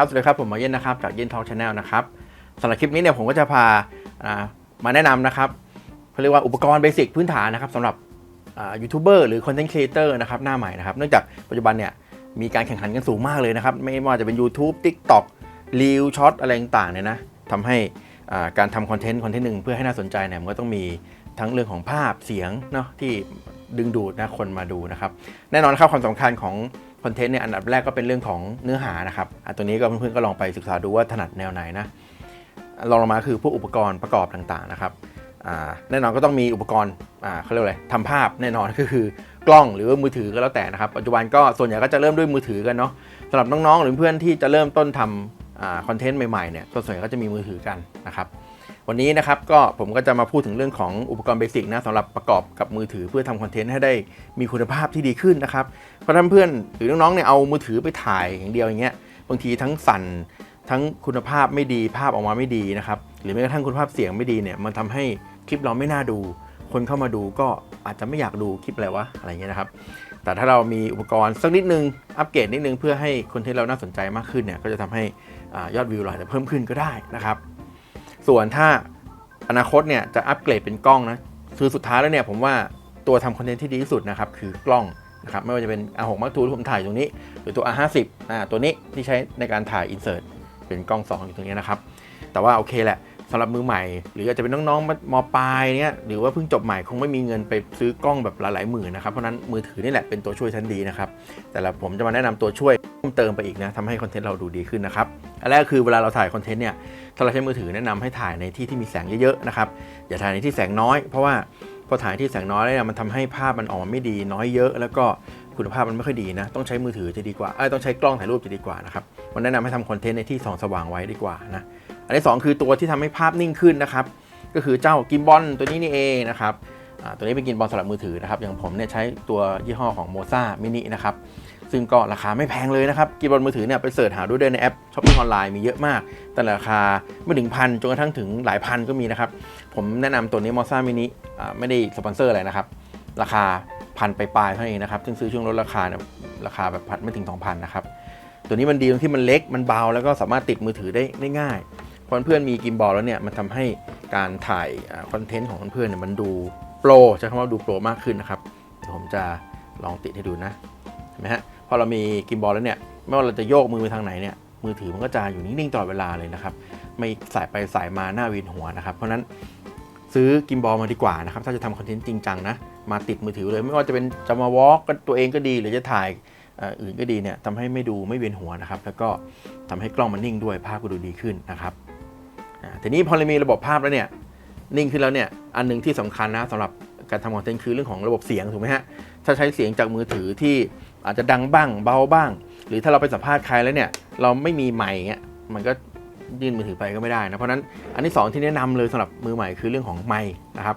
ครับสวัสดีครับผมหมอเย็นนะครับจากเย็นทอล์กชาแนลนะครับสำหรับคลิปนี้เนี่ยผมก็จะพาามาแนะนำนะครับเขาเรียกว่าอุปกรณ์เบสิกพื้นฐานนะครับสำหรับยูทูบเบอร์หรือคอนเทนต์ครีเอเตอร์นะครับหน้าใหม่นะครับเนื่องจากปัจจุบันเนี่ยมีการแข่งขันกันสูงมากเลยนะครับ ไม่ว่าจะเป็น YouTube TikTok รีวช็อตอะไรต่างๆเนี่ยนะทำให้การทำคอนเทนต์คอนเทนต์หนึ่งเพื่อให้น่าสนใจเนี่ยมันก็ต้องมีทั้งเรื่องของภาพเสียงเนาะที่ดึงดูดนะคนมาดูนะครับ แน่นอนนะครับความสำคัญของ คอนเทนต์เนี่ยอันดับแรกก็เป็นเรื่องของเนื้อหานะครับอะตัวนี้ก็เพื่อนๆก็ลองไปศึกษาดูว่าถนัดแนวไหนนะลองลงมาคือพวกอุปกรณ์ประกอบต่างๆนะครับแน่นอนก็ต้องมีอุปกรณ์เขาเรียกว่าอะไรทำภาพแน่นอนก็คือกล้องหรือมือถือก็แล้วแต่นะครับ ปัจจุบันก็ส่วนใหญ่ก็จะเริ่มด้วยมือถือกันเนาะสำหรับน้องๆ หรือเพื่อนที่จะเริ่มต้นทำคอนเทนต์ใหม่ๆเนี่ยส่วนใหญ่ก็จะมีมือถือกันนะครับ วันนี้นะครับก็ผมก็จะมาพูดถึงเรื่องของอุปกรณ์เบสิกนะสำหรับประกอบกับมือถือเพื่อทำคอนเทนต์ให้ได้มีคุณภาพที่ดีขึ้นนะครับเพราะท่านเพื่อนหรือน้องๆเนี่ยเอามือถือไปถ่ายอย่างเดียวอย่างเงี้ยบางทีทั้งสั่นทั้งคุณภาพไม่ดีภาพออกมาไม่ดีนะครับหรือแม้กระทั่งคุณภาพเสียงไม่ดีเนี่ยมันทำให้คลิปเราไม่น่าดู คนเข้ามาดูก็อาจจะไม่อยากดูคลิปอะไรวะอะไรเงี้ยนะครับแต่ถ้าเรามีอุปกรณ์สักนิดนึงอัปเกรดนิดนึงเพื่อให้คอนเทนต์เราน่าสนใจมากขึ้นเนี่ยก็จะทำให้อยอดวิวเราจะเพิ่มขึ้นก็ได้นะครับ ส่วนถ้าอนาคตเนี่ยจะอัปเกรดเป็นกล้องนะคือสุดท้ายแล้วเนี่ยผมว่าตัวทำคอนเทนต์ที่ดีที่สุดนะครับคือกล้องนะครับไม่ว่าจะเป็น R6 Mark II ที่ผมถ่ายตรงนี้ หรือตัว R50 อ่าตัวนี้ที่ใช้ในการถ่ายอินเสิร์ตเป็นกล้อง 2 อยู่ตรงนี้นะครับ แต่ว่าโอเคแหละ สำหรับมือใหม่ หรืออาจจะเป็นน้องๆมปลายเนี่ยหรือว่าเพิ่งจบใหม่คงไม่มีเงินไปซื้อกล้องแบบหลายๆหมื่นนะครับเพราะนั้นมือถือนี่แหละเป็นตัวช่วยชั้นดีนะครับแต่ละผมจะมาแนะนำตัวช่วยเพิ่มเติมไปอีกนะทำให้คอนเทนต์เราดูดีขึ้นนะครับอันแรกคือเวลาเราถ่ายคอนเทนต์เนี่ยถ้าเราใช้มือถือแนะนำให้ถ่ายในที่ที่มีแสงเยอะๆนะครับอย่าถ่ายในที่แสงน้อย เพราะว่าพอถ่ายที่แสงน้อยแล้วเนี่ยมันทำให้ภาพมันออกมาไม่ดีน้อยเยอะ แล้วก็คุณภาพมันไม่ค่อยดีนะ ต้องใช้มือถือจะดีกว่าเอ้ต้องใช้กล้องถ่ายรูปจะดีกว่านะครับมันแนะนำให้ทำคอนเทนต์ในที่ส่องสว่างไว้ดีกว่านะ อันที่สองคือตัวที่ทำให้ภาพนิ่งขึ้นนะครับ ก็คือเจ้ากิมบอลตัวนี้นี่เองนะครับตัวนี้เป็นกิมบอลสำหรับมือถือนะครับ อย่างผมเนี่ยใช้ตัวยี่ห้อของโมซ่ามินินะครับ ซึ่งก็ราคาไม่แพงเลยนะครับกีบอลมือถือเนี่ยไปเสิร์ชหาดูได้ในแอปช้อปปิ้งออนไลน์มีเยอะมาก แต่ราคาไม่ถึงพันจนกระทั่งถึงหลายพันก็มีนะครับ ผมแนะนำตัวนี้โมซ่ามินิไม่ได้สปอนเซอร์อะไรนะครับ ราคาพันไปปลายเท่านั้นเองนะครับ ซึ่งซื้อช่วงลดราคาเนี่ยราคาแบบพันไม่ถึง 2,000 นะครับ ตัวนี้มันดีตรงที่มันเล็ก มันเบา แล้วก็สามารถติดมือถือได้ง่าย พอเพื่อนมีกิมบอลแล้วเนี่ยมันทำให้การถ่ายคอนเทนต์ของเพื่อนเนี่ยมันดูโปรใช้คำว่าดูโปรมากขึ้นนะครับเดี๋ยวผมจะลองติดให้ดูนะเห็นไหมฮะพอเรามีกิมบอลแล้วเนี่ยไม่ว่าเราจะโยกมือไปทางไหนเนี่ยมือถือมันก็จะอยู่นิ่งๆตลอดเวลาเลยนะครับ ไม่สายไปสายมาหน้าเวียนหัวนะครับ เพราะนั้นซื้อกิมบอลมาดีกว่านะครับ ถ้าจะทำคอนเทนต์จริงจังนะ มาติดมือถือเลย ไม่ว่าจะเป็นจะมาวอล์กก็ตัวเองก็ดี หรือจะถ่ายอื่นก็ดีเนี่ยทำให้ไม่ดูไม่เวียนหัวนะครับ แล้วก็ทำให้กล้องมันนิ่งด้วยภาพก็ดูดีขึ้นนะครับ ทีนี้พอเรามีระบบภาพแล้วเนี่ยนิ่งขึ้นแล้วเนี่ยอันหนึ่งที่สำคัญนะสำหรับการทำคอนเทนต์คือเรื่องของระบบเสียงถูกไหมฮะถ้าใช้เสียงจากมือถือที่อาจจะดังบ้างเบาบ้าง หรือถ้าเราไปสัมภาษณ์ใครแล้วเนี่ยเราไม่มีไมค์เงี้ยมันก็ยื่นมือถือไปก็ไม่ได้นะเพราะนั้นอันที่สองที่แนะนำเลยสำหรับมือใหม่คือเรื่องของไมค์นะครับ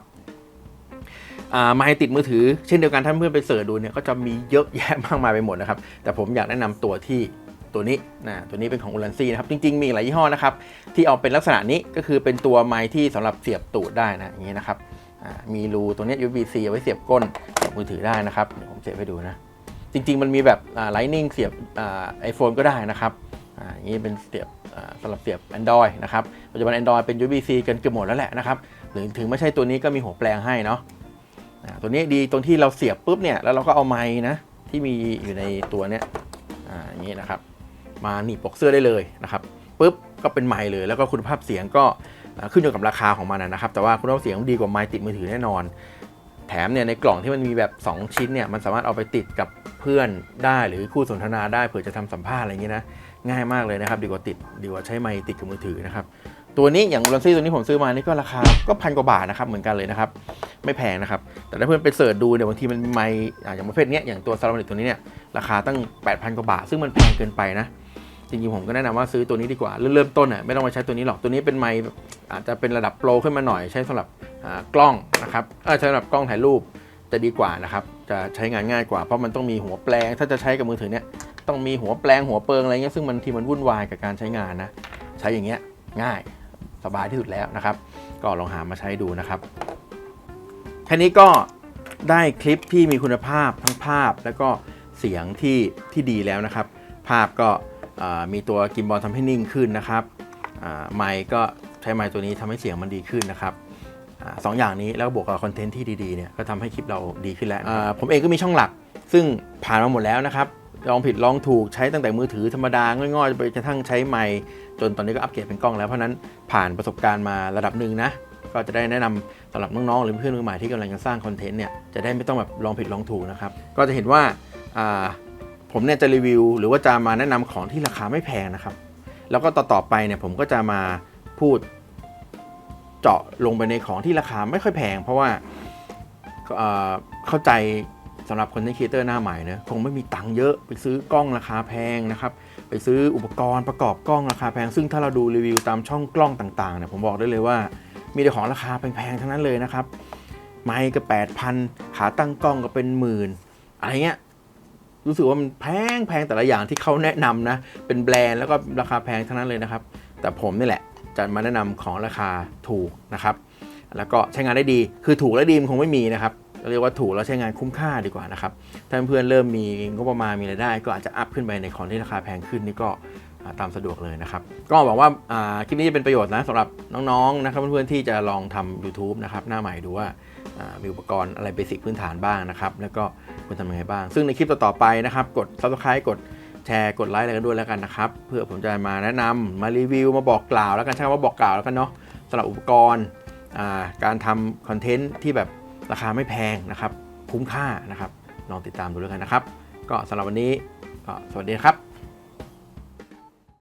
ไมค์ติดมือถือ เช่นเดียวกันท่านเพื่อนไปเสิร์ชดูเนี่ยก็จะมีเยอะแยะมากมายไปหมดนะครับแต่ผมอยากแนะนำตัวที่ ตัวนี้นะตัวนี้เป็นของอุลันซี่นะครับ จริง ๆ มีหลายยี่ห้อนะครับ ที่เอาเป็นลักษณะนี้ก็คือเป็นตัวไมค์ที่สำหรับเสียบตูดได้นะอย่างนี้นะครับมีรูตรงนี้ USB-C เอาไว้เสียบก้นมือถือได้นะครับเดี๋ยวผมเสียบให้ดูนะจริง ๆ มันมีแบบไลนิ่งเสียบไอโฟนก็ได้นะครับอย่างนี้เป็นเสียบสำหรับเสียบ Android นะครับปัจจุบัน Android เป็น USB-C กันเกือบหมดแล้วแหละนะครับหรือถึงไม่ใช่ตัวนี้ก็มีหัวแปลงให้เนาะตัวนี้ดีตรงที่เราเสียบปุ๊บเนี่ยแล้วเราก็เอาไม้นะที่มีอยู่ในตัวเนี้ยอ่าอย่างนี้นะครับ มาหนีบปกเสื้อได้เลยนะครับปุ๊บก็เป็นไมค์เลย แล้วก็คุณภาพเสียงก็ขึ้นอยู่กับราคาของมันนะครับ แต่ว่าคุณภาพเสียงดีกว่าไมค์ติดมือถือแน่นอน แถมเนี่ยในกล่องที่มันมีแบบ 2 ชิ้นเนี่ยมันสามารถเอาไปติดกับเพื่อนได้หรือคู่สนทนาได้เผื่อจะทำสัมภาษณ์อะไรอย่างนี้นะง่ายมากเลยนะครับ ดีกว่าติดดีกว่าใช้ไมค์ติดกับมือถือนะครับตัวนี้อย่างลอนซี่ตัวนี้ผมซื้อมานี่ก็ราคาก็พันกว่าบาทนะครับเหมือนกันเลยนะครับไม่แพงนะครับ แต่ถ้าเพื่อนไปเสิร์ชดูเนี่ยบางทีมันมีไมค์อย่างประเภทนี้อย่างตัวซาลามิกตัวนี้เนี่ยราคาตั้ง 8,000 กว่าบาท ซึ่งมันแพงเกินไปนะ จริงๆผมก็แนะนำว่าซื้อตัวนี้ดีกว่า เริ่มต้นอะไม่ต้องมาใช้ตัวนี้หรอกตัวนี้เป็นไมค์อาจจะเป็นระดับโปรขึ้นมาหน่อยใช้สำหรับกล้องนะครับใช้สำหรับกล้องถ่ายรูปจะดีกว่านะครับจะใช้งานง่ายกว่าเพราะมันต้องมีหัวแปลง ถ้าจะใช้กับมือถือเนี่ยต้องมีหัวแปลงหัวเปิงอะไรเงี้ยซึ่งมันทีมันวุ่นวายกับการใช้งานนะใช้อย่างเงี้ยง่ายสบายที่สุดแล้วนะครับ ก็ลองหามาใช้ดูนะครับแค่นี้ก็ได้คลิปที่มีคุณภาพทั้งภาพ แล้วก็เสียงที่ที่ดีแล้วนะครับ ภาพก็ มีตัวกิมบอลทำให้นิ่งขึ้นนะครับไมค์ก็ใช้ไมค์ตัวนี้ทำให้เสียงมันดีขึ้นนะครับอสองอย่างนี้แล้วบวกกับคอนเทนต์ที่ดีๆเนี่ยก็ทำให้คลิปเราดีขึ้นแล้วผมเองก็มีช่องหลัก ซึ่งผ่านมาหมดแล้วนะครับลองผิดลองถูกใช้ตั้งแต่มือถือธรรมดาง่อยๆไปกระทั่งใช้ไมค์จนตอนนี้ก็อัปเกรดเป็นกล้องแล้วเพราะนั้นผ่านประสบการณ์มาระดับหนึ่งนะก็จะได้แนะนำสำหรับน้องๆหรือเพื่อนมือใหม่ที่กำลังจะสร้างคอนเทนต์เนี่ยจะได้ไม่ต้องแบบลองผิดลองถูกนะครับก็จะเห็นว่า ผมเนี่ยจะรีวิว หรือว่าจะมาแนะนำของที่ราคาไม่แพงนะครับ แล้วก็ต่อๆไปเนี่ยผมก็จะมาพูดเจาะลงไปในของที่ราคาไม่ค่อยแพง เพราะว่าเเข้าใจสำหรับคนที่ครีเอเตอร์หน้าใหม่เนะคงไม่มีตังค์เยอะไปซื้อกล้องราคาแพงนะครับ ไปซื้ออุปกรณ์ประกอบกล้องราคาแพง ซึ่งถ้าเราดูรีวิวตามช่องกล้องต่างๆเนี่ยผมบอกได้เลยว่า มีแต่ของราคาแพงๆทั้งนั้นเลยนะครับไมค์ก็แปดพันขาตั้งกล้องก็เป็นหมื่นอะไรเงี้ย รู้สึกว่ามันแพงแพงแต่ละอย่างที่เขาแนะนำนะ เป็นแบรนด์แล้วก็ราคาแพงทั้งนั้นเลยนะครับ แต่ผมนี่แหละจะมาแนะนำของราคาถูกนะครับ แล้วก็ใช้งานได้ดี คือถูกและดีมันคงไม่มีนะครับเรียกว่าถูกแล้วใช้งานคุ้มค่าดีกว่านะครับ ถ้าเพื่อนเริ่มมีงบประมาณมีรายได้ ก็อาจจะอัพขึ้นไปในของที่ราคาแพงขึ้นนี่ก็ ตามสะดวกเลยนะครับ ก็หวังว่าาคลิปนี้จะเป็นประโยชน์นะสำหรับน้องๆนะครับเพื่อนๆที่จะลองทำ YouTube นะครับหน้าใหม่ดูว่าอ่ามีอุปกรณ์อะไรเบสิกพื้นฐานบ้างนะครับ แล้วก็ควรทำยังไงบ้าง ซึ่งในคลิปต่อๆไปนะครับ กด subscribe กดแชร์กดไลค์อะไรกันด้วยแล้วกันนะครับ เพื่อผมจะมาแนะนำมารีวิวมาบอกกล่าวแล้วกันใช้คำว่าบอกกล่าวแล้วกันเนาะสำหรับอุปกรณ์อ่าการทำคอนเทนต์ที่แบบราคาไม่แพงนะครับ คุ้มค่านะครับลองติดตามดูแล้วกันนะครับ ก็สำหรับวันนี้ก็สวัสดีครับ